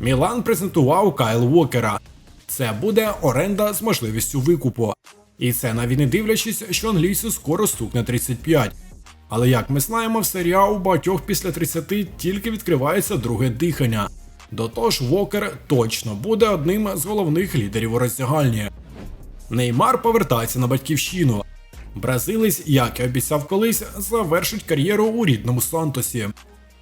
Мілан презентував Кайл Уокера. Це буде оренда з можливістю викупу. І це навіть не дивлячись, що англійцю скоро стукне 35. Але як ми знаємо, в серіа у багатьох після 30 тільки відкривається друге дихання. До того ж, Вокер точно буде одним з головних лідерів у роздягальні. Неймар повертається на батьківщину. Бразилець, як і обіцяв колись, завершить кар'єру у рідному Сантосі.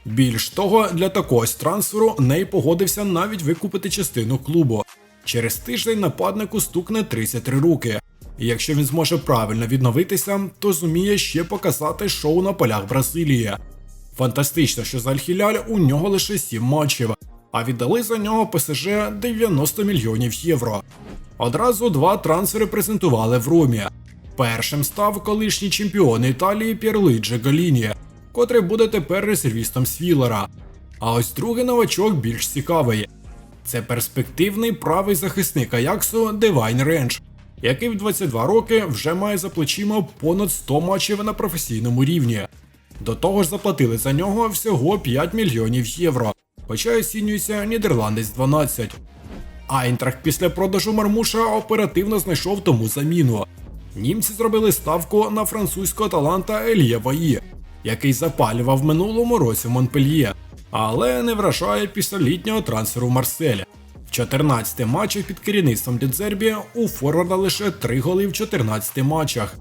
Більш того, для такогось трансферу Ней погодився навіть викупити частину клубу. Через тиждень нападнику стукне 33 роки. І якщо він зможе правильно відновитися, то зуміє ще показати шоу на полях Бразилії. Фантастично, що за Аль-Хіляль у нього лише 7 матчів, а віддали за нього ПСЖ 90 мільйонів євро. Одразу два трансфери презентували в Ромі. Першим став колишній чемпіон Італії П'єрлиджі Галіні, котрий буде тепер резервістом Свілера. А ось другий новачок більш цікавий. Це перспективний правий захисник Аяксу Девайн Рендж, який в 22 роки вже має за плечима понад 100 матчів на професійному рівні. До того ж заплатили за нього всього 5 мільйонів євро, хоча оцінюється нідерландець 12. Айнтрахт після продажу Мармуша оперативно знайшов тому заміну. Німці зробили ставку на французького таланта Елія Ваї, який запалював в минулому році в Монпельє, але не вражає після літнього трансферу в Марсель. В 14 матчах під керівництвом Дідзербі у Форварда лише 3 голи в 14 матчах.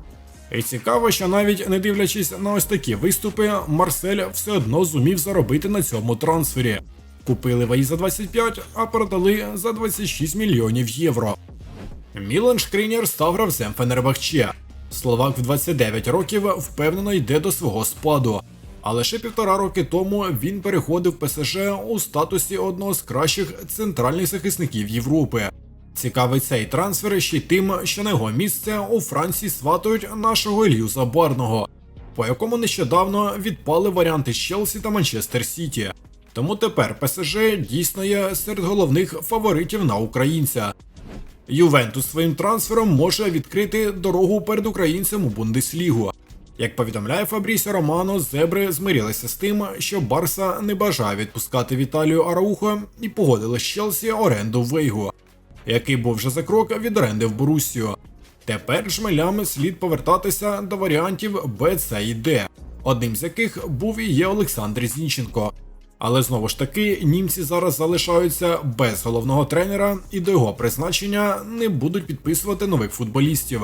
І цікаво, що навіть не дивлячись на ось такі виступи, Марсель все одно зумів заробити на цьому трансфері. Купили Ваї за 25, а продали за 26 мільйонів євро. Мілан Шкрінєр став гравцем Фенербахче. Словак в 29 років впевнено йде до свого спаду. А лише півтора роки тому він переходив ПСЖ у статусі одного з кращих центральних захисників Європи. Цікавий цей трансфер ще й тим, що на його місце у Франції сватають нашого Ілью Забарного, по якому нещодавно відпали варіанти Челсі та Манчестер Сіті. Тому тепер ПСЖ дійсно є серед головних фаворитів на українця. Ювентус своїм трансфером може відкрити дорогу перед українцем у Бундеслігу. Як повідомляє Фабрісіо Романо, зебри змирилися з тим, що Барса не бажає відпускати Віталію Араухо і погодили з Челсі оренду Вейгу, який був вже за крок від оренди в Борусію. Тепер жмелям слід повертатися до варіантів Б, С і Д, одним з яких був і є Олександр Зінченко. Але знову ж таки, німці зараз залишаються без головного тренера і до його призначення не будуть підписувати нових футболістів.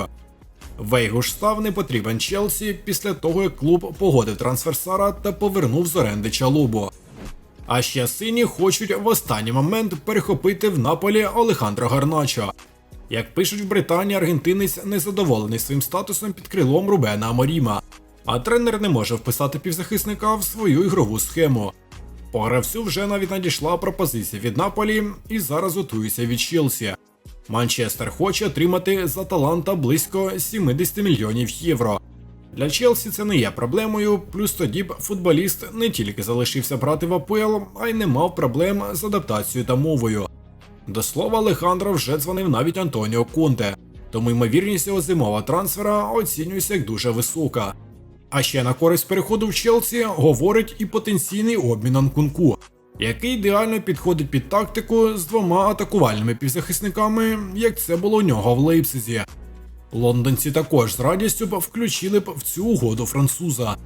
Вейгу ж став не потрібен Челсі після того, як клуб погодив трансфер Сара та повернув з оренди Чалубу. А ще сині хочуть в останній момент перехопити в Наполі Олехандро Гарначо. Як пишуть в Британії, аргентинець незадоволений своїм статусом під крилом Рубена Аморіма, а тренер не може вписати півзахисника в свою ігрову схему. По гравцю вже навіть надійшла пропозиція від Наполі і зараз готується від Челсі. Манчестер хоче отримати за таланта близько 70 мільйонів євро. Для Челсі це не є проблемою, плюс тоді б футболіст не тільки залишився брати в АПЛ, а й не мав проблем з адаптацією та мовою. До слова, Алехандро вже дзвонив навіть Антоніо Конте, тому ймовірність його зимового трансфера оцінюється як дуже висока. А ще на користь переходу в Челсі говорить і потенційний обмін Анкунку, який ідеально підходить під тактику з двома атакувальними півзахисниками, як це було у нього в Лейпцизі. Лондонці також з радістю б включили б в цю угоду француза.